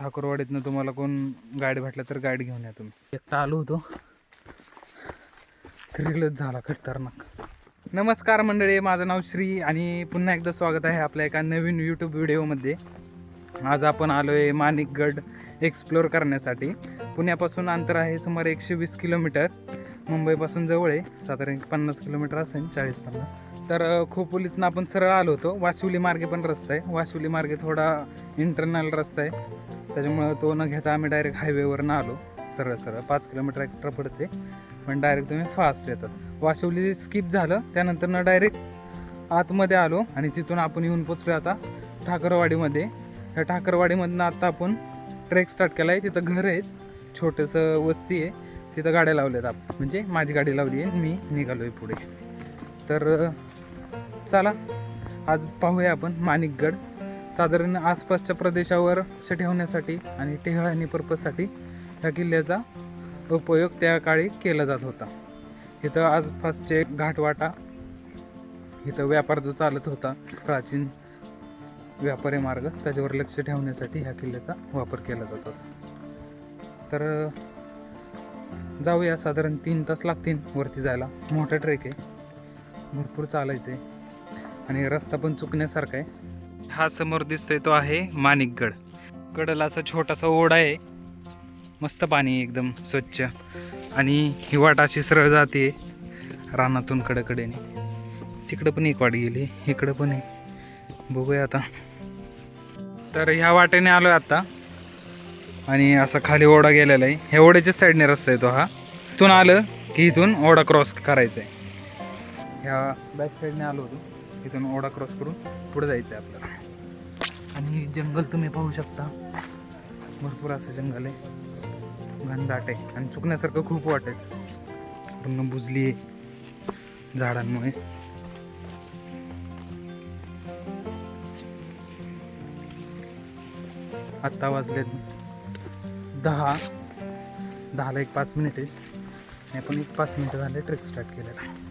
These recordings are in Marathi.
ठाकूरवाडीतनं तुम्हाला कोण गाईड भेटला तर गाईड घेऊन या तुम्ही. एकटा आलो होतो. थ्रिलच झाला खतरनाक. नमस्कार मंडळी माझं नाव श्री आणि पुन्हा एकदा स्वागत आहे आपल्या एका नवीन यूट्यूब व्हिडिओमध्ये. आज आपण आलो आहे माणिकगड एक्सप्लोअर करण्यासाठी. पुण्यापासून अंतर आहे सुमारे एकशे वीस किलोमीटर. मुंबईपासून जवळ आहे. साधारण पन्नास किलोमीटर असेल चाळीस पन्नास. तर खोपोलीतून खोपोलीतनं आपण सरळ आलो होतो. वाशिवली मार्गे पण रस्ता आहे. वाशिवली मार्गे थोडा इंटरनल रस्ता आहे. त्याच्यामुळं तो न घेता आम्ही डायरेक्ट हायवेवरनं आलो. सरळ सरळ. पाच किलोमीटर एक्स्ट्रा पडते. पण डायरेक्ट तुम्ही फास्ट येतात. वाशिवली स्किप झालं. त्यानंतर न डायरेक्ट आतमध्ये आलो आणि तिथून आपण येऊन पोचलो आता ठाकरवाडीमध्ये. ह्या ठाकरवाडीमधनं आत्ता आपण ट्रेक स्टार्ट केला आहे तिथं घर आहेत. छोटंसं वस्ती आहे. तिथं गाड्या लावल्यात आपण म्हणजे माझी गाडी लावली आहे. मी निघालो आहे पुढे. तर चला आज पाहूया आपण माणिकगड. साधारण आसपासच्या प्रदेशावर ठेवण्यासाठी आणि टेहळणी पर्पजसाठी ह्या किल्ल्याचा उपयोग त्या काळी केला जात होता. इथं आसपासचे घाटवाटा इथं व्यापार जो चालत होता प्राचीन व्यापारी मार्ग त्याच्यावर लक्ष ठेवण्यासाठी ह्या किल्ल्याचा वापर केला जात असे तर जाऊया साधारण तीन तास लागतील वरती जायला. मोठा ट्रेक आहे. भरपूर चालायचं आहे आणि रस्ता पण चुकण्यासारखा आहे. हा समोर दिसतोय तो आहे माणिकगड. कडला असा छोटासा ओढा आहे. मस्त पाणी एकदम स्वच्छ. आणि ही वाट अशी सरळ जाते. रानातून कडेकडेने. तिकडं पण एक वाट गेली इकडं पण आहे बघूया आता. तर ह्या वाटेने आलो आहे आता. आणि असा खाली ओढा गेलेला आहे. ह्या ओढ्याच्याच साईडने रस्ता आहे तो हा. इथून आलं की इथून ओढा क्रॉस करायचा आहे. ह्या बॅक साईडने आलो होतो. इथून ओढा क्रॉस करून पुढे जायचं आहे आपल्याला. आणि जंगल तुम्ही पाहू शकता. भरपूर असं जंगल आहे. घनदाट आहे. आणि चुकण्यासारखं खूप वाटत पूर्ण बुजली आहे. झाडांमुळे. आत्ता वाजले दहा. दहाला एक पाच मिनिट आहे. आणि आपण एक पाच मिनिटं झाले ट्रेक स्टार्ट केलेला.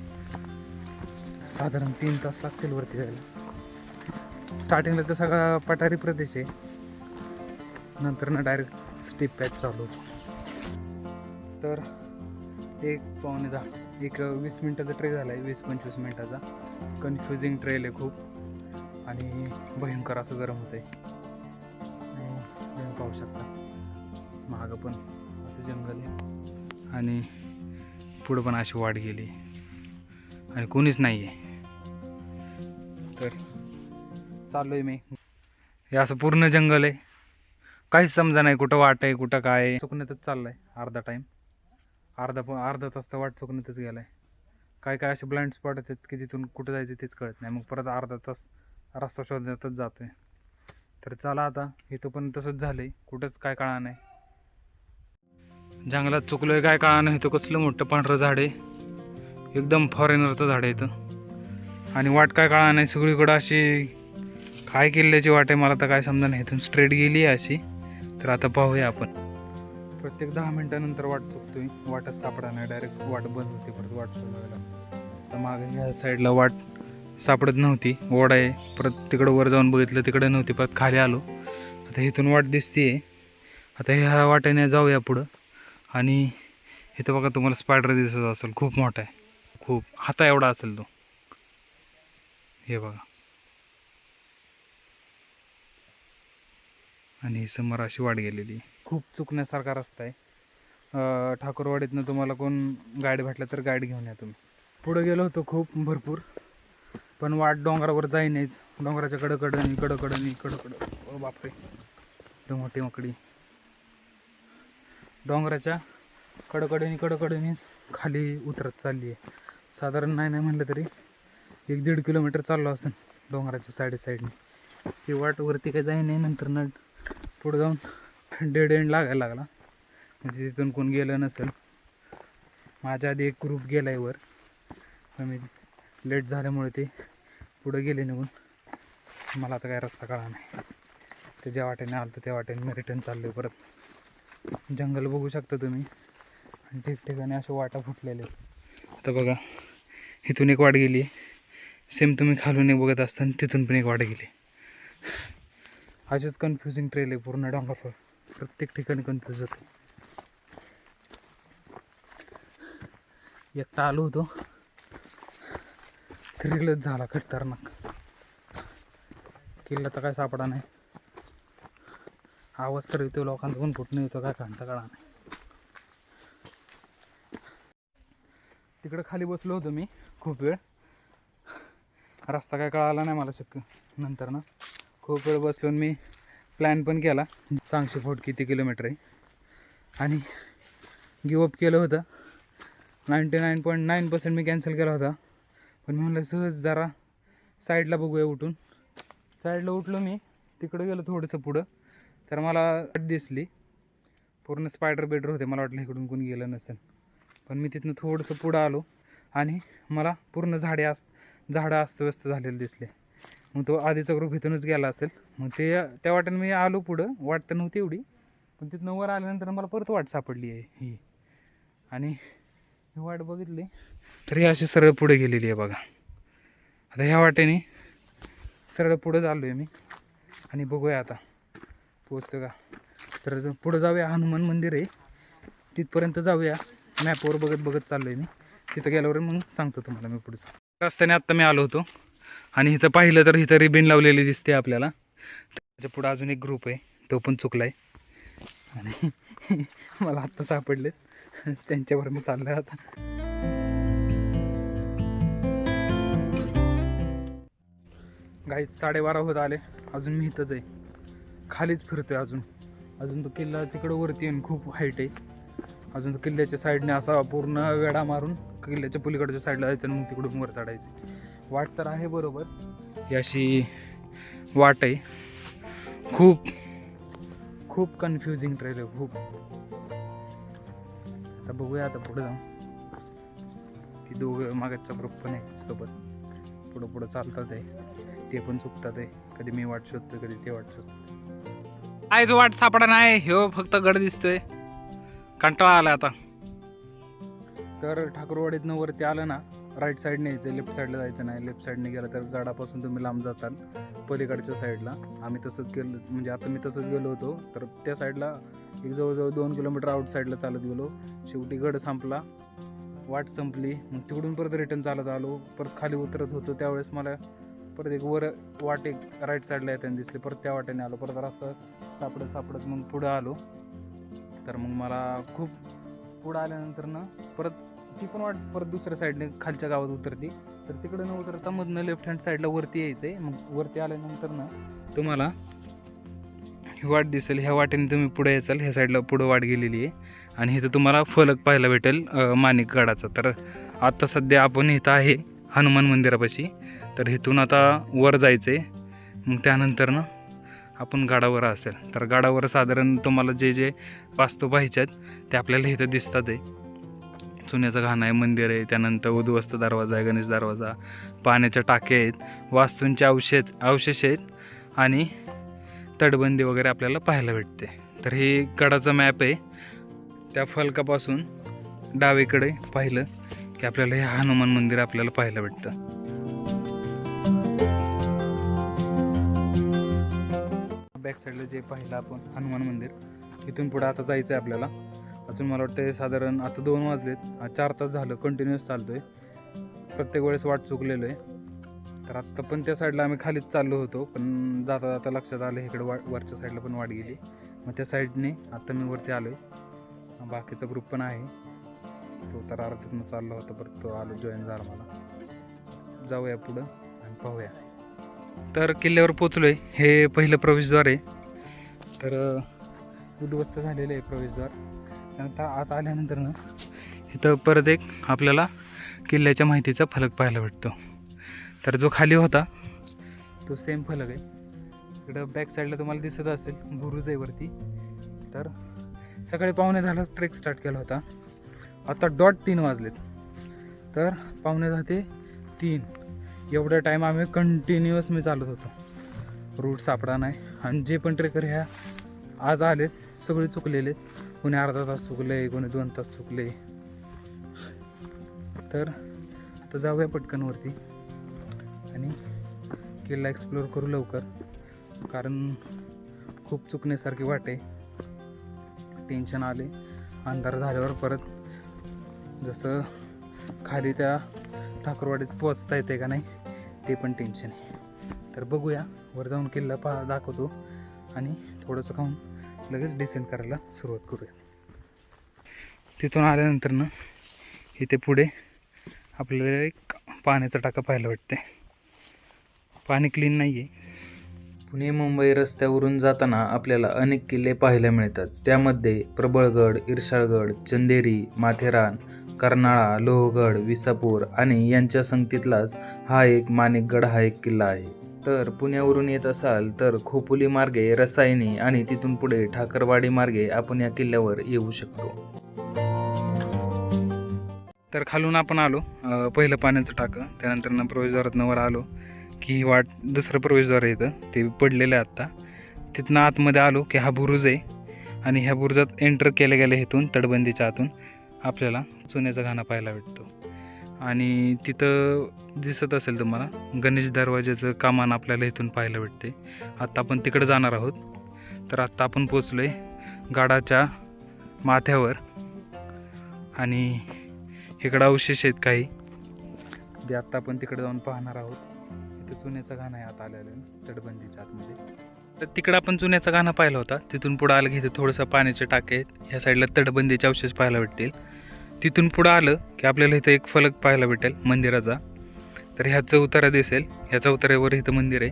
साधारण तीन तास लागतील वरती जायला. स्टार्टिंगला तर सगळा पठारी प्रदेश आहे. नंतर ना डायरेक्ट स्टीप पॅच चालू तर एक पावणे दहा एक वीस मिनटाचा ट्रेक झाला आहे वीस पंचवीस मिनटाचा. कन्फ्युजिंग ट्रेल आहे खूप. आणि भयंकर असं गरम होतं आहे तुम्ही पाहू शकता. महागं पण. असं जंगल आहे. आणि पुढं पण अशी वाढ गेली. आणि कोणीच नाही आहे तर चाललो आहे मी. हे असं पूर्ण जंगल आहे. काहीच समजा नाही कुठं वाट आहे कुठं काय आहे. चुकण्यातच चाललं आहे अर्धा टाईम अर्धा अर्धा तास तर वाट चुकण्यातच गेला आहे काय काय असे ब्लाइंड स्पॉट आहेत की तिथून कुठं जायचं तेच कळत नाही. मग परत अर्धा तास रस्ता शोधण्यातच जातो आहे तर चला आता इथं पण तसंच झालं आहे कुठंच काय कळा नाही. जंगलात चुकलोय काय कळा नाही. इथं कसलं मोठं पांढरं झाड आहे. एकदम फॉरेनरचं झाड आहे इथं. आणि वाट काय काळा नाही सगळीकडं अशी काय किल्ल्याची वाट आहे मला तर काय समजा नाही. इथून स्ट्रेट गेली आहे अशी. तर आता पाहूया आपण. प्रत्येक दहा मिनटानंतर वाट चुकतोय. वाटच सापडा नाही डायरेक्ट वाट बंद होते परत वाट शोधायला तर मागे ह्या साईडला वाट सापडत नव्हती. ओढ आहे परत तिकडं वर जाऊन बघितलं तिकडं नव्हती परत खाली आलो. आता इथून वाट दिसते आता ह्या वाटेने जाऊया पुढं. आणि इथं बघा तुम्हाला स्पायडर दिसत असेल खूप मोठा आहे. खूप हाता एवढा असेल तो. हे बघा. आणि समोर अशी वाट गेलेली. खूप चुकण्यासारखा रस्ता आहे. ठाकूरवाडीतनं तुम्हाला कोण गाईड भेटला तर गाईड घेऊन या तुम्ही. पुढं गेलो होतो खूप भरपूर. पण वाट डोंगरावर जाईनच. डोंगराच्या कडकडं इकडं कडं इकडं कडं बापरे. एवढं मोठी मकडी डोंगराच्या कडकडणी कडकडणी खाली उतरत चालली आहे. साधारण नाही नाही म्हटलं तरी. एक दीड किलोमीटर चाललो असेल डोंगराच्या साईड साईडने. ती वाट वरती काही जाई नाही नंतर न पुढं जाऊन डेड एंड लागायला लागला. म्हणजे तिथून कोण गेलं नसेल. माझ्या आधी एक ग्रुप गेला आहे वर. मी लेट झाल्यामुळे ते पुढं गेले निघून. मला आता काय रस्ता कळा नाही. ते ज्या वाटेने आलं त्या वाटेने मी रिटर्न चाललो परत. जंगल बघू शकता तुम्ही. आणि ठिकठिकाणी असे वाटा फुटलेले आता बघा इथून एक वाट गेली आहे सेम तुम्ही खालून एक बघत असताना तिथून पण एक वाट गेली. अशीच कन्फ्युजिंग ट्रेल आहे पूर्ण डोंगरावर प्रत्येक ठिकाणी कन्फ्यूज होते. एकटा आलो होतो. थ्रिलच झाला खतरनाक. किल्ला तर काय सापडा नाही. आवाज तर येतो लोकांचा पण फुटणं येतो काय कांता काळा नाही. तिकडं खाली बसलो होतो मी खूप वेळ. रस्ता काय कळाला नाही मला शक्य. नंतर ना खूप वेळ बसलून मी प्लॅन पण केला. सांगशे फूट किती किलोमीटर आहे. आणि गिवअप केलं होतं. Ninety nine point nine percent मी कॅन्सल केला होता. पण म्हणलं सहज जरा साईडला बघूया उठून. साईडला उठलो मी. तिकडं गेलो थोडंसं पुढं. तर मला दिसली. पूर्ण स्पायडर बेडर होते. मला वाटलं इकडून कोणी गेलं नसेल. पण मी तिथनं थोडंसं पुढं आलो. आणि मला पूर्ण झाडे असतात झाडं अस्तव्यस्त झालेले दिसले. मग तो आधीचा ग्रुप इथूनच गेला असेल. मग ते त्या वाट्याने मी आलो पुढं. वाट तर नव्हती एवढी. पण तिथनं वर आल्यानंतर मला परत वाट सापडली आहे ही. आणि ही वाट बघितली तर ही अशी सरळ पुढे गेलेली आहे बघा. आता ह्या वाटेने सरळ पुढं चाललो आहे मी. आणि बघूया आता. पोचतो का? तर पुढं जाऊया हनुमान मंदिर आहे. तिथपर्यंत जाऊया. मॅपवर बघत बघत चाललो आहे मी. तिथं गेल्यावर मग सांगतो तुम्हाला मी पुढचं. रस्त्याने आत्ता मी आलो होतो. आणि इथं पाहिलं तर इथं रिबिन लावलेली दिसते आपल्याला. त्याच्या पुढं अजून एक ग्रुप आहे. तो पण चुकला आहे आणि मला आत्ता सापडले. त्यांच्यावर मी चाललो आहे आता. गाई साडेबारा होत आले. अजून मी इथंच आहे. खालीच फिरतोय अजून. अजून तो किल्ला तिकडं वरती आहे आणि खूप हाईट आहे. अजून किल्ल्याच्या साईडने असा पूर्ण वेढा मारून किल्ल्याच्या पलीकडच्या साईडला जायचं आणि मग तिकडून वर चढायचं. वाट तर आहे बरोबर. ही अशी वाट आहे. खूप खूप कन्फ्युजिंग ट्रेल आहे खूप. आता बघूया आता पुढे जाऊन ती दोघं मागचा ग्रुप पण आहे सोबत. पुढं पुढं चालतात आहे ते पण चुकतात आहे कधी मी वाट शोधतो कधी ते वाट शोधतो आयच वाट सापडा नाही. ह्यो फक्त गड दिसतोय. कंटाळा आला आता. तर ठाकूरवाडीतनं वरती आलं ना राईट साईडने यायचं लेफ्ट साईडला जायचं नाही. लेफ्ट साईडने गेलं तर गडापासून तुम्ही लांब जाताल पलीकडच्या साईडला आम्ही तसंच गेलो म्हणजे आता मी तसंच गेलो होतो तर त्या साईडला एक जवळजवळ दोन किलोमीटर आउट साईडला चालत गेलो. शेवटी गड संपला वाट संपली मग तिकडून परत रिटर्न चालत आलो. परत खाली उतरत होतो त्यावेळेस मला परत एक वर वाट एक राईट साईडला येताना दिसली. परत त्या वाटेने आलो. परत रस्ता सापडत सापडत मग पुढं आलो. तर मग मला खूप पुढं आल्यानंतर ना परत ती पण वाट परत दुसऱ्या साईडने खालच्या गावात उतरते. तर तिकडे न उतरता मधनं लेफ्ट हँड साईडला वरती यायचं आहे मग वरती आल्यानंतर ना तुम्हाला ही वाट दिसेल ह्या वाटेने तुम्ही पुढे याचाल ह्या साईडला पुढं वाट गेलेली आहे. आणि इथं तुम्हाला फलक पाहायला भेटेल माणिकगडाचा. तर आत्ता सध्या आपण इथं आहे हनुमान मंदिरापाशी. तर इथून आता वर जायचं आहे मग त्यानंतर ना आपण गाडावर असेल. तर गाडावर साधारण तुम्हाला जे जे वास्तू पाहिजे आहेत ते आपल्याला इथं दिसतात आहे. चुन्याचं घाण आहे मंदिर आहे त्यानंतर उद्ध्वस्त दरवाजा आहे गणेश दरवाजा पाण्याच्या टाके आहेत वास्तूंचे अवशेष अवशेष आहेत आणि तटबंदी वगैरे आपल्याला पाहायला भेटते. तर हे गडाचा मॅप आहे. त्या फलकापासून डावीकडे पाहिलं की आपल्याला हे हनुमान मंदिर आपल्याला पाहायला भेटतं. बॅक साईडला जे पाहिलं आपण हनुमान मंदिर इथून पुढे आता जायचं आहे आपल्याला. अजून मला वाटतं साधारण आता दोन वाजलेत चार तास झालं कंटिन्युअस आहे प्रत्येक वेळेस वाट चुकलेलो आहे तर आत्ता पण त्या साईडला आम्ही खालीच चाललो होतो पण जाता जाता लक्षात आलं इकडे वा वरच्या साईडला पण वाट गेली. मग त्या साईडने आत्ता मी वरती आलो आहे बाकीचा ग्रुप पण आहे. तो तर आरतीतनं चालला होता परत तो आलो जॉईन झाला मला. जाऊया पुढं आणि पाहूया. तर किल्ल्यावर पोचलो आहे हे पहिलं प्रवेशद्वार आहे. तर उद्ध्वस्त झालेलं आहे प्रवेशद्वार. त्यानंतर आत आल्यानंतर ना इथं परत एक आपल्याला किल्ल्याच्या माहितीचा फलक पाहायला भेटतो. तर जो खाली होता तो सेम फलक आहे. इकडं बॅक साईडला तुम्हाला दिसत असेल बुरुज आहे वरती. तर सकाळी पाहुणे झाला ट्रेक स्टार्ट केला होता. आता डॉट तीन वाजलेत. तर पाहुणे दहा ते तीन. एवढा टाईम आम्ही कंटिन्युअस मी चालत होतो. रूट सापडा नाही. आणि जे पण ट्रेकर ह्या आज आलेत सगळे चुकलेले कोणी अर्धा तास चुकले कोणी दोन तास चुकले. तर आता जाऊया पटकनवरती आणि किल्ला एक्सप्लोअर करू लवकर. कारण खूप चुकण्यासारखी वाटे टेन्शन आले अंधार झाल्यावर परत जसं खाली त्या ठाकूरवाडीत पोचता येते का नाही ते पण टेन्शन आहे. तर बघूया वर जाऊन किल्ला पहा दाखवतो. आणि थोडंसं खाऊन लगेच डिसेंड करायला सुरुवात करूया. तिथून आल्यानंतर ना इथे पुढे आपल्याला एक पाण्याचा टाका पाहायला वाटते पाणी क्लीन नाही आहे पुणे मुंबई रस्त्यावरून जाताना आपल्याला अनेक किल्ले पाहायला मिळतात. त्यामध्ये प्रबळगड इरशाळगड चंदेरी माथेरान कर्नाळा लोहगड विसापूर आणि यांच्या संगतीतलाच हा एक माणिकगड हा एक किल्ला आहे. तर पुण्यावरून येत असाल तर खोपोली मार्गे रसायनी आणि तिथून पुढे ठाकरवाडी मार्गे आपण या किल्ल्यावर येऊ शकतो. तर खालून आपण आलो. पहिलं पाण्याचं टाकं. त्यानंतर ना प्रवेशद्वारातनं वर आलो. की वाट दुसरं प्रवेशद्वार येतं ते पडलेलं आहे आत्ता. तिथनं आतमध्ये आलो की हा बुरुज आहे. आणि ह्या बुरुजात एंटर केल्या गेल्या इथून तटबंदीच्या आतून. आपल्याला चुन्याचा घाणा पाहायला भेटतो. आणि तिथं दिसत असेल तुम्हाला गणेश दरवाज्याचं कामान आपल्याला इथून पाहायला भेटते. आत्ता आपण तिकडं जाणार आहोत. तर आत्ता आपण पोचलो आहे गाडाच्या माथ्यावर. आणि इकडं अवशेष आहेत काही. जे आत्ता आपण तिकडे जाऊन पाहणार आहोत. तिथं चुन्याचा घाणा आहे आता आलेला आहे, तटबंदीच्या आतमध्ये. तर तिकडं आपण चुन्याचा गाणं पाहिला होता. तिथून पुढं आलं की इथे थोडंसं पाण्याचे टाके आहेत. ह्या साईडला तटबंदीचे अवशेष पाहायला भेटतील. तिथून पुढं आलं की आपल्याला इथं एक फलक पाहायला भेटेल मंदिराचा. तर ह्या चौतारा दिसेल. ह्या चौताऱ्यावर इथं मंदिर आहे.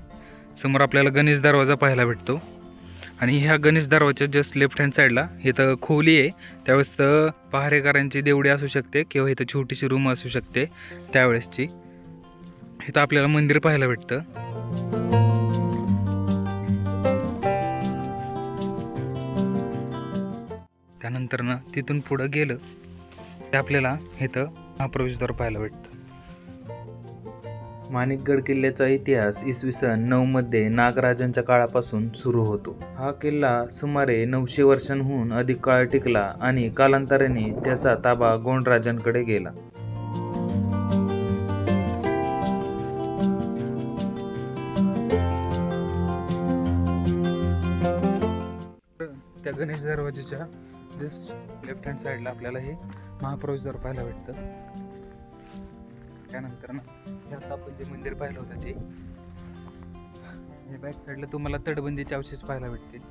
समोर आपल्याला गणेश दरवाजा पाहायला भेटतो. आणि ह्या गणेश दरवाजा जस्ट लेफ्ट हँड साईडला इथं खोली आहे. त्यावेळेस तर पहारेकरांची देवडी असू शकते किंवा इथं छोटीशी रूम असू शकते त्यावेळेसची. इथं आपल्याला मंदिर पाहायला भेटतं. त्यानंतर ना तिथून पुढं गेलं ते आपल्याला इथं महाप्रवेशद्वार पाहायला भेटतं. माणिकगड किल्ल्याचा इतिहास इसवी सन नऊ मध्ये नागराजांच्या काळापासून सुरू होतो. हा किल्ला सुमारे नऊशे वर्षांहून अधिक काळ टिकला आणि कालांतराने त्याचा ताबा गोंडराजांकडे गेला. त्या गणेश दरवाजाच्या जस्ट लेफ्ट हँड साईडला आपल्याला हे महाप्रवेशद्वार पाहायला भेटतं. त्यानंतर ना हे आता आपण जे मंदिर पाहिलं होतं ते हे बॅक साईडला तुम्हाला तटबंदीचे अवशेष पाहायला भेटतील.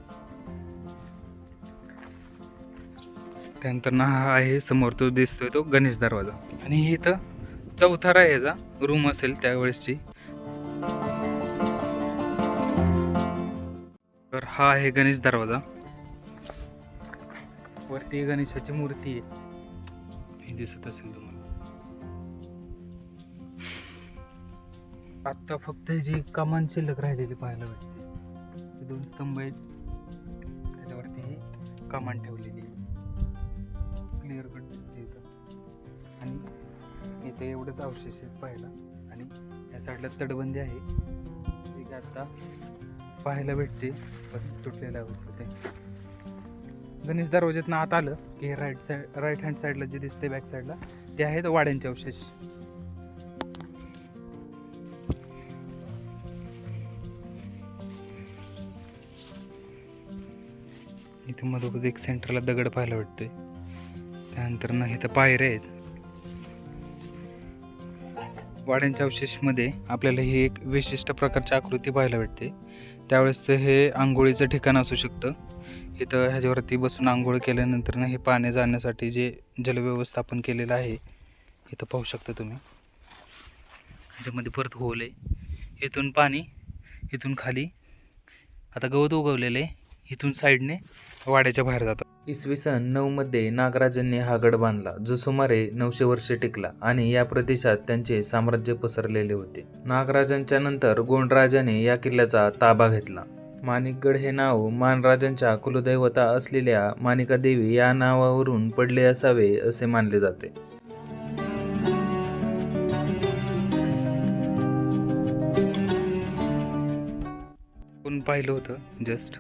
त्यानंतर ना हा आहे समोर तो दिसतोय तो गणेश दरवाजा. आणि हे इथं चौथारा आहे याचा रूम असेल त्यावेळेसची. तर हा आहे गणेश दरवाजा. वरती गणेशाची मूर्ती आहे. हे दिसत असेल तुम्हाला. आता फक्त जी कमान शिल्लक राहिलेली पाहायला भेटते. हे दोन स्तंभ आहेत. त्याच्यावरती ही कमान ठेवलेली आहे. क्लिअर कट दिसते इथं. आणि इथे एवढंच अवशेष आहेत पाहायला. आणि या साईडला तटबंदी आहे. जी की आता पाहायला भेटते पण तुटलेल्या अवस्थेत आहे. गणेश दरवाज्यातनं आत आलं की राईट साईड राईट हँड साईडला जे दिसते बॅक साईडला ते आहेत वाड्यांचे अवशेष. इथे मधोमध एक सेंटरला दगड पाहायला भेटते त्यानंतर ना इथं पायऱ्या आहेत. वाड्यांच्या अवशेषमध्ये आपल्याला ही एक विशिष्ट प्रकारची आकृती पाहायला भेटते. त्यावेळेस हे आंघोळीचं ठिकाण असू शकतं. इथं ह्याच्यावरती बसून आंघोळ केल्यानंतर ना हे पाणी जाण्यासाठी जे जलव्यवस्थापन केलेलं आहे इथं पाहू शकता तुम्ही. ह्याच्यामध्ये परत होल आहे. इथून पाणी इथून खाली. आता गवत उगवलेलं आहे. इथून साईडने वाड्याच्या बाहेर जातं. इसवी सन नऊमध्ये नागराजांनी हा गड बांधला जो सुमारे नऊशे वर्षे टिकला आणि या प्रदेशात त्यांचे साम्राज्य पसरलेले होते. नागराजांच्या नंतर गोंडराजाने या किल्ल्याचा ताबा घेतला. माणिकगड हे नाव मानराजांच्या कुलदैवता असलेल्या माणिकादेवी या नावावरून पडले असावे असे मानले जाते. पण पाहिलं होतं? जस्ट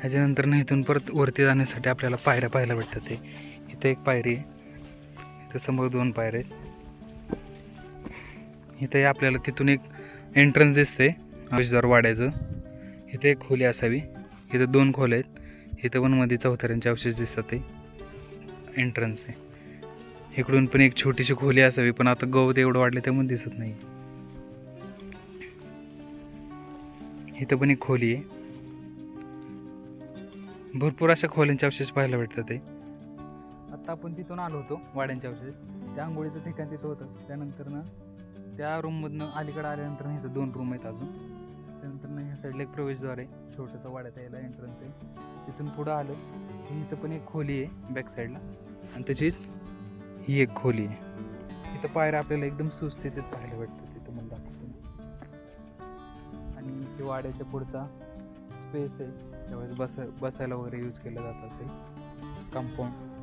ह्याच्यानंतर ना इथून परत वरती जाण्यासाठी आपल्याला पायऱ्या पाहायला भेटतात ते. इथं एक पायरी आहे. इथं समोर दोन पायऱ्या आहेत. इथं आपल्याला तिथून एक एंट्रन्स दिसते आविषदार वाड्याचं. इथे एक खोली असावी. इथं दोन खोल्या आहेत. इथं पण मध्ये चौथऱ्यांचे अवशेष दिसतात ते. एंट्रन्स आहे. इकडून पण एक छोटीशी खोली असावी पण आता गवत एवढं वाढले त्यामुळे दिसत नाही. इथं पण एक खोली आहे. भरपूर अशा खोल्यांचे अवशेष पाहायला भेटतात ते. आता आपण तिथून आलो होतो वाड्यांचे अवशेष. त्या आंघोळीचं ठिकाण तिथं होतं. त्यानंतर ना त्या रूममधनं अलीकडे आल्यानंतर इथं दोन रूम आहेत अजून. त्यानंतर नाही ह्या साईडला एक प्रवेशद्वार आहे. छोटंसं वाड्यात यायला एंट्रन्स आहे. तिथून पुढं आलं. की इथं पण एक खोली आहे बॅक साईडला आणि त्याचीच ही एक खोली आहे. इथं पायऱ्या आपल्याला एकदम सुस्थितीत पाहायला भेटतं तिथं मला दाखवतो. आणि इथे वाड्याच्या पुढचा स्पेस आहे. त्यावेळेस बस बसायला वगैरे यूज केलं जात असेल. कंपाऊंड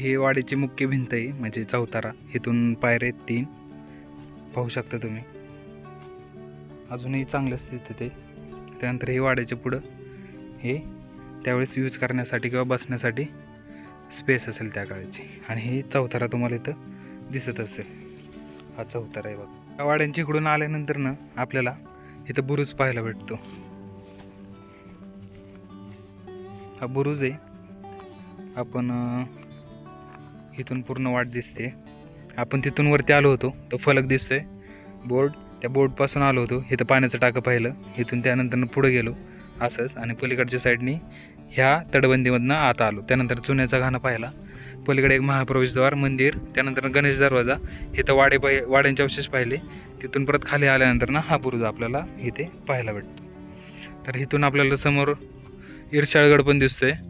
हे वाडीची मुख्य भिंत आहे म्हणजे चौतारा. इथून पायऱ्या आहेत तीन. पाहू शकता तुम्ही. अजूनही चांगलं स्थितीत आहे त्यानंतर हे वाड्याच्या पुढं हे त्यावेळेस यूज करण्यासाठी किंवा बसण्यासाठी स्पेस असेल त्या काळाची. आणि हे चौथारा तुम्हाला इथं दिसत असेल. हा चौथारा आहे बघा. त्या वाड्यांच्या इकडून आल्यानंतर ना आपल्याला इथं बुरुज पाहायला भेटतो. हा बुरुज आहे. आपण तिथून इथून पूर्ण वाट दिसते. आपण तिथून वरती आलो होतो तो फलक दिसतोय. बोर्ड त्या बोर्डपासून आलो होतो इथं पाण्याचं टाकं पाहिलं. इथून त्यानंतर पुढे गेलो असंच. आणि पलीकडच्या साईडनी ह्या तटबंदीमधनं आत आलो. त्यानंतर चुन्याचा घाणं पाहिला. पलीकडे एक महाप्रवेशद्वार मंदिर त्यानंतर गणेश दरवाजा. इथं वाडे पाहि वाड्यांचे अवशेष पाहिले. तिथून परत खाली आल्यानंतर ना हा बुरुज आपल्याला इथे पाहायला भेटतो. तर इथून आपल्याला समोर इर्शाळगड पण दिसतोय. आहे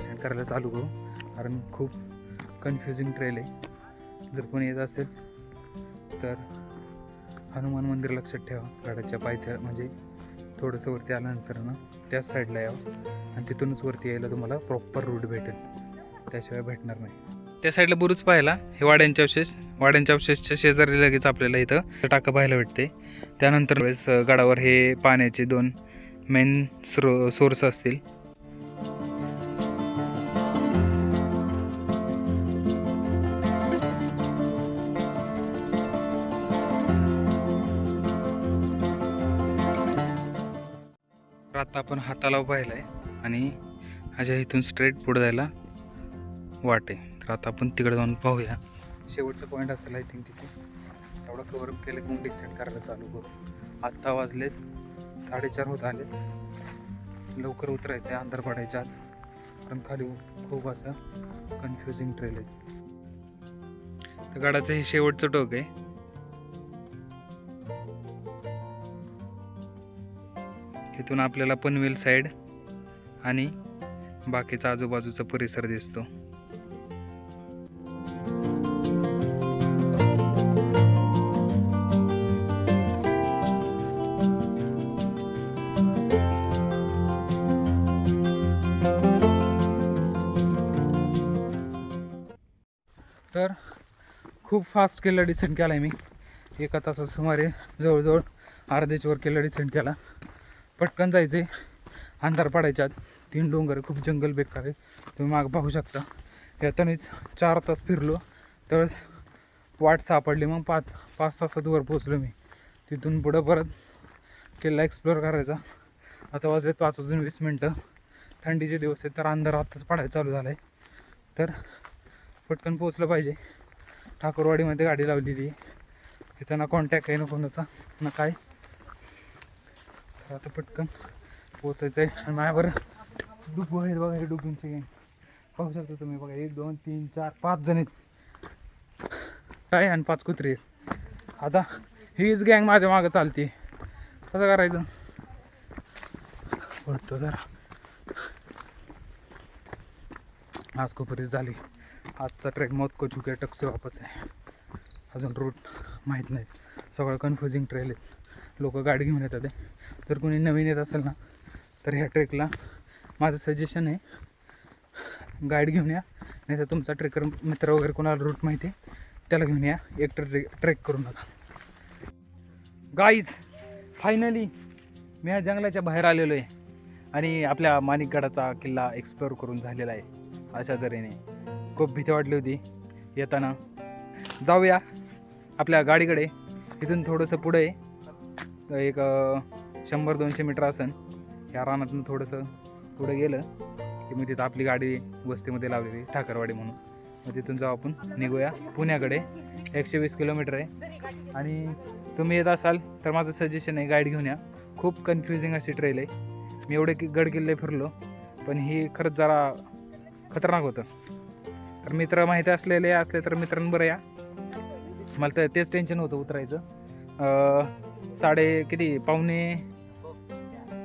डिसेंड करायला चालू करू. कारण खूप कन्फ्युजिंग ट्रेल आहे. जर कोणी येत असेल तर हनुमान मंदिर लक्षात ठेवा. गडाच्या पायथ्या म्हणजे थोडंसं वरती आल्यानंतर ना त्याच साईडला यावं. आणि तिथूनच वरती यायला तुम्हाला प्रॉपर रूट भेटेल. त्याशिवाय भेटणार नाही. त्या साईडला बुरुज पाहिला हे वाड्यांचे अवशेष वाड्यांच्या अवशेषच्या शेजारी लगेच आपल्याला इथं टाकं पाहायला भेटते. त्यानंतर वेळेस गडावर हे पाण्याचे दोन मेन स्रो सोर्स असतील. आता आपण हाताला पाहिला आहे आणि माझ्या इथून स्ट्रेट पुढे जायला वाट आहे. तर आता आपण तिकडे जाऊन पाहूया. शेवटचं पॉईंट असेल आय थिंक तिथे. एवढं कवरअप केलं की मग डिसाईड करायला चालू करू. आत्ता वाजलेत साडेचार होत आले लवकर उतरायचं आहे अंधार पडायच्या आत. कारण खाली खूप असं कन्फ्युजिंग ट्रेल आहे. तर गडाचं हे शेवटचं टोक आहे. इथून आपल्याला पनवेल साईड आणि बाकीचा आजूबाजूचा परिसर दिसतो. तर खूप फास्ट केलं डिसेंट केला आहे मी. एका तासात सुमारे जवळजवळ अर्ध्याच्या वर केलं डिसेंट केला. पटकन जायचं आहे. अंधार पडायच्या आत तीन डोंगर खूप जंगल बेकार आहे. तुम्ही मागं पाहू शकता. येतानीच चार तास फिरलो. तर वाट सापडली. मग पाच पाच तासात वर पोचलो मी. तिथून पुढं परत किल्ला एक्सप्लोअर करायचा. आता वाजले पाच वाजून वीस मिनटं. थंडीचे दिवस आहेत तर अंधार आत्ताच पडायला चालू झाला आहे तर पटकन पोचलं पाहिजे. ठाकूरवाडीमध्ये गाडी लावलेली आहे. येताना कॉन्टॅक्ट आहे ना कोणाचा ना काय. आता पटकन पोचायचं आहे आणि माझ्यावर डुबू आहेत बघा हे डुबूंचे गँग पाहू शकता तुम्ही बघा एक दोन तीन चार पाच जण आहेत. काय आणि पाच कुत्रे आहेत. आता हीच गँग माझ्या मागं चालते कसं करायचं? पडतो जरा. आज खूप रिस झाली. आजचा ट्रेक मौत को चुके टक वापस आहे. अजून रूट माहीत नाहीत. सगळं कन्फ्युजिंग ट्रेल आहेत लोक गाडी घेऊन येतात जर कोणी नवीन येत असेल ना तर ह्या ट्रेकला माझं सजेशन आहे गाईड घेऊन या. नाही तर तुमचा ट्रेकर मित्र वगैरे कोणाला रूट माहिती आहे त्याला घेऊन या. एकटं ट्रे ट्रेक करू नका गाईज फायनली मी ह्या जंगलाच्या बाहेर आलेलो आहे. आणि आपल्या माणिकगडाचा किल्ला एक्सप्लोअर करून झालेला आहे अशा तऱ्हेने. खूप भीती वाटली होती येताना. जाऊया आपल्या गाडीकडे. इथून थोडंसं पुढे आहे. एक शंभर दोनशे मीटर असन या रानातून थोडंसं पुढं गेलं की मी तिथं आपली गाडी वस्तीमध्ये लावलेली ठाकरवाडी म्हणून. मग तिथून जाऊ आपण निघूया. पुण्याकडे एकशे वीस किलोमीटर आहे. आणि तुम्ही येत असाल तर माझं सजेशन आहे गाईड घेऊन या. खूप कन्फ्युजिंग अशी ट्रेल आहे. मी एवढे की गड किल्ले फिरलो पण ही खरंच जरा खतरनाक होतं. तर मित्र माहिती असलेले असले तर मित्रांबरं या. मला तर तेच टेन्शन होतं उतरायचं. साडे किती? पावणे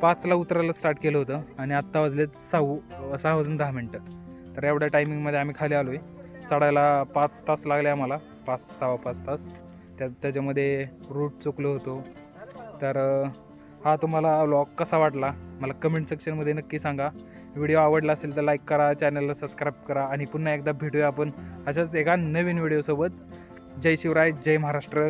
पाचला उतरायला स्टार्ट केलं होतं आणि आत्ता वाजलेत सहा सहा वाजून दहा मिनटं. तर एवढ्या टायमिंगमध्ये आम्ही खाली आलो आहे चढायला पाच तास लागले आम्हाला. पाच सहा पाच तास. त्या त्याच्यामध्ये रूट चुकलो होतो. तर हा तुम्हाला व्लॉग कसा वाटला? मला कमेंट सेक्शनमध्ये नक्की सांगा. व्हिडिओ आवडला असेल तर लाईक करा चॅनलला सबस्क्राईब करा आणि पुन्हा एकदा भेटूया आपण अशाच एका नवीन व्हिडिओसोबत जय शिवराय जय महाराष्ट्र.